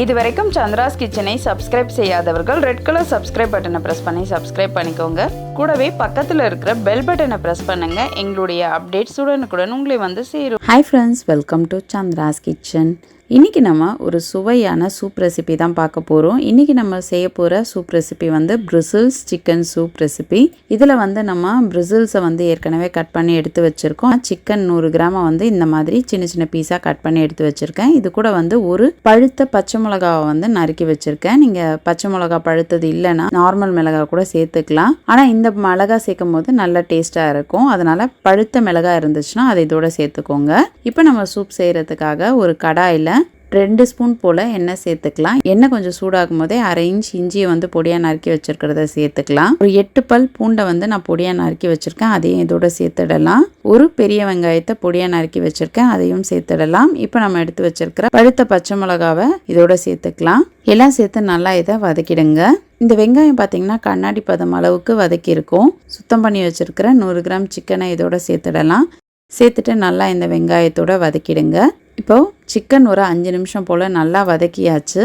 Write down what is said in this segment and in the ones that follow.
இது வரைக்கும் சந்திராஸ் கிச்சனை சப்ஸ்கிரைப் செய்யாதவர்கள் ரெட் கலர் சப்ஸ்கிரைப் பட்டனை ப்ரெஸ் பண்ணி சப்ஸ்கிரைப் பண்ணிக்கோங்க. கூடவே பக்கத்தில் இருக்கிற பெல் பட்டனை ப்ரெஸ் பண்ணுங்க. எங்களுடைய அப்டேட்ஸ் உடனுக்குடன் உங்களை வந்து சேரும். Hi friends welcome to Chandra's Kitchen இன்றைக்கி நம்ம ஒரு சுவையான சூப் ரெசிபி தான் பார்க்க போகிறோம் இன்றைக்கி நம்ம செய்ய போகிற சூப் ரெசிபி வந்து பிரிசில்ஸ் சிக்கன் சூப் ரெசிபி இதில் வந்து நம்ம பிரிசில்ஸை வந்து ஏற்கனவே கட் பண்ணி எடுத்து வச்சுருக்கோம். சிக்கன் நூறு கிராமை வந்து இந்த மாதிரி சின்ன சின்ன பீஸாக கட் பண்ணி எடுத்து வச்சுருக்கேன். இது கூட வந்து ஒரு பழுத்த பச்சை மிளகாவை வந்து நறுக்கி வச்சுருக்கேன். நீங்கள் பச்சை மிளகா பழுத்தது இல்லைன்னா நார்மல் மிளகா கூட சேர்த்துக்கலாம். ஆனால் இந்த மிளகா சேர்க்கும் போது நல்ல டேஸ்ட்டாக இருக்கும். அதனால் பழுத்த மிளகா இருந்துச்சுன்னா அதை இதோட சேர்த்துக்கோங்க. இப்போ நம்ம சூப் செய்கிறதுக்காக ஒரு கடாயில் ரெண்டு ஸ்பூன் போல் எண்ணெய் சேர்த்துக்கலாம். எண்ணெய் கொஞ்சம் சூடாகும் போதே அரை இன்ச் இஞ்சியை வந்து பொடியாக நறுக்கி வச்சிருக்கிறத சேர்த்துக்கலாம். ஒரு எட்டு பல் பூண்டை வந்து நான் பொடியாக நறுக்கி வச்சுருக்கேன். அதையும் இதோட சேர்த்துடலாம். ஒரு பெரிய வெங்காயத்தை பொடியாக நறுக்கி வச்சுருக்கேன். அதையும் சேர்த்துடலாம். இப்போ நம்ம எடுத்து வச்சிருக்கிற பழுத்த பச்சை மிளகாவை இதோட சேர்த்துக்கலாம். எல்லாம் சேர்த்து நல்லா இதை வதக்கிடுங்க. இந்த வெங்காயம் பார்த்தீங்கன்னா கண்ணாடி பதம் அளவுக்கு வதக்கியிருக்கும் சுத்தம் பண்ணி வச்சுருக்கிற நூறு கிராம் சிக்கனை இதோட சேர்த்துடலாம். சேர்த்துட்டு நல்லா இந்த வெங்காயத்தோட வதக்கிடுங்க. இப்போது சிக்கன் ஒரு அஞ்சு நிமிஷம் போல் நல்லா வதக்கியாச்சு.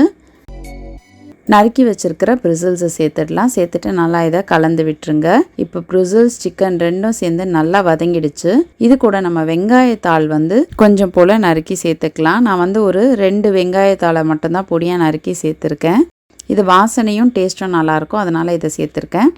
நறுக்கி வச்சுருக்கிற ப்ரிசில்ஸை சேர்த்துடலாம். சேர்த்துட்டு நல்லா இதை கலந்து விட்டுருங்க. இப்போ ப்ரிசில்ஸ் சிக்கன் ரெண்டும் சேர்ந்து நல்லா வதங்கிடுச்சு. இது கூட நம்ம வெங்காயத்தாள் வந்து கொஞ்சம் போல் நறுக்கி சேர்த்துக்கலாம். நான் வந்து ஒரு ரெண்டு வெங்காயத்தாளை மட்டும்தான் பொடியாக நறுக்கி சேர்த்துருக்கேன். இது வாசனையும் டேஸ்ட்டும் நல்லாயிருக்கும் அதனால் இதை சேர்த்துருக்கேன்.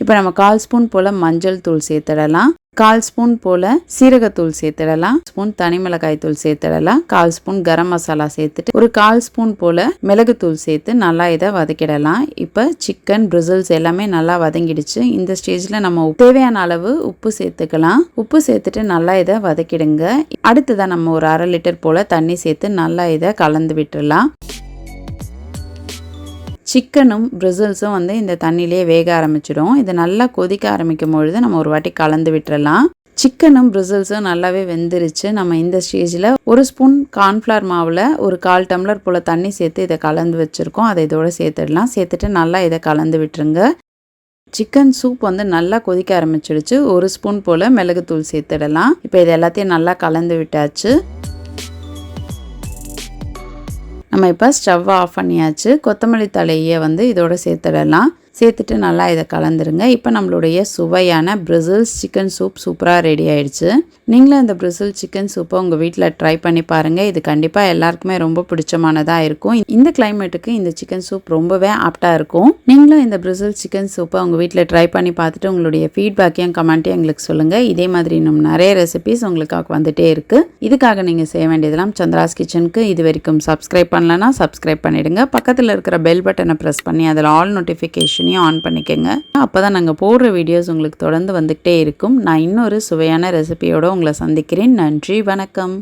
இப்போ நம்ம கால் ஸ்பூன் போல் மஞ்சள் தூள் சேர்த்துடலாம். கால் ஸ்பூன் போல் சீரகத்தூள் சேர்த்துடலாம். ஸ்பூன் தனி மிளகாய் தூள் சேர்த்துடலாம். கால் ஸ்பூன் கரம் மசாலா சேர்த்துட்டு ஒரு கால் ஸ்பூன் போல் மிளகுத்தூள் சேர்த்து நல்லா இதை வதக்கிடலாம். இப்போ சிக்கன் பிரிசல்ஸ் எல்லாமே நல்லா வதங்கிடுச்சு. இந்த ஸ்டேஜில் நம்ம தேவையான அளவு உப்பு சேர்த்துக்கலாம். உப்பு சேர்த்துட்டு நல்லா இதை வதக்கிடுங்க. அடுத்ததான் நம்ம ஒரு அரை லிட்டர் போல் தண்ணி சேர்த்து நல்லா இதை கலந்து விட்டுடலாம். சிக்கனும் பிரிசில்ஸும் வந்து இந்த தண்ணியிலே வேக ஆரம்பிச்சிடும். இது நல்லா கொதிக்க ஆரம்பிக்கும் பொழுது நம்ம ஒரு வாட்டி கலந்து விட்டுறலாம். சிக்கனும் பிரிசில்ஸும் நல்லாவே வெந்துருச்சு. நம்ம இந்த ஸ்டேஜில் ஒரு ஸ்பூன் கார்ன்ஃப்ளவர் மாவில் ஒரு கால் டம்ளர் போல் தண்ணி சேர்த்து இதை கலந்து வச்சுருக்கோம். அதை இதோட சேர்த்துடலாம். சேர்த்துட்டு நல்லா இதை கலந்து விட்டுருங்க. சிக்கன் சூப் வந்து நல்லா கொதிக்க ஆரம்பிச்சிடுச்சு. ஒரு ஸ்பூன் போல் மிளகுத்தூள் சேர்த்துடலாம். இப்போ இது எல்லாத்தையும் நல்லா கலந்து விட்டாச்சு. நம்ம இப்போ ஸ்டவ் ஆஃப் பண்ணியாச்சு. கொத்தமல்லி தலையை வந்து இதோட சேர்த்துடலாம். சேர்த்துட்டு நல்லா இதை கலந்துருங்க. இப்போ நம்மளுடைய சுவையான பிரிசில்ஸ் சிக்கன் சூப் சூப்பராக ரெடி ஆயிடுச்சு. நீங்களும் இந்த பிரிசில் சிக்கன் சூப்பை உங்கள் வீட்டில் ட்ரை பண்ணி பாருங்கள் இது கண்டிப்பாக எல்லாருக்குமே ரொம்ப பிடிச்சமானதாக இருக்கும். இந்த கிளைமேட்டுக்கு இந்த சிக்கன் சூப் ரொம்பவே ஆப்டாக இருக்கும். நீங்களும் இந்த பிரிசில் சிக்கன் சூப்பை உங்கள் வீட்டில் ட்ரை பண்ணி பார்த்துட்டு உங்களுடைய ஃபீட்பேக்கையும் கமெண்ட்டையும் எங்களுக்கு சொல்லுங்கள் இதே மாதிரி இன்னும் நிறைய ரெசிபிஸ் உங்களுக்காக வந்துட்டே இருக்குது இதுக்காக நீங்கள் செய்ய வேண்டியதெல்லாம் சந்திராஸ் கிச்சனுக்கு இது வரைக்கும் சப்ஸ்கிரைப் பண்ணலன்னா சப்ஸ்கிரைப் பண்ணிடுங்க. பக்கத்தில் இருக்கிற பெல் பட்டனை ப்ரெஸ் பண்ணி அதில் ஆல் நோட்டிஃபிகேஷன் நோட்டிஃபிகேஷனையும் ஆன் பண்ணிக்கோங்க. அப்போ தான் நாங்கள் போடுற வீடியோஸ் உங்களுக்கு தொடர்ந்து வந்துக்கிட்டே இருக்கும். நான் இன்னொரு சுவையான ரெசிபியோடு உங்களை சந்திக்கிறேன். நன்றி வணக்கம்.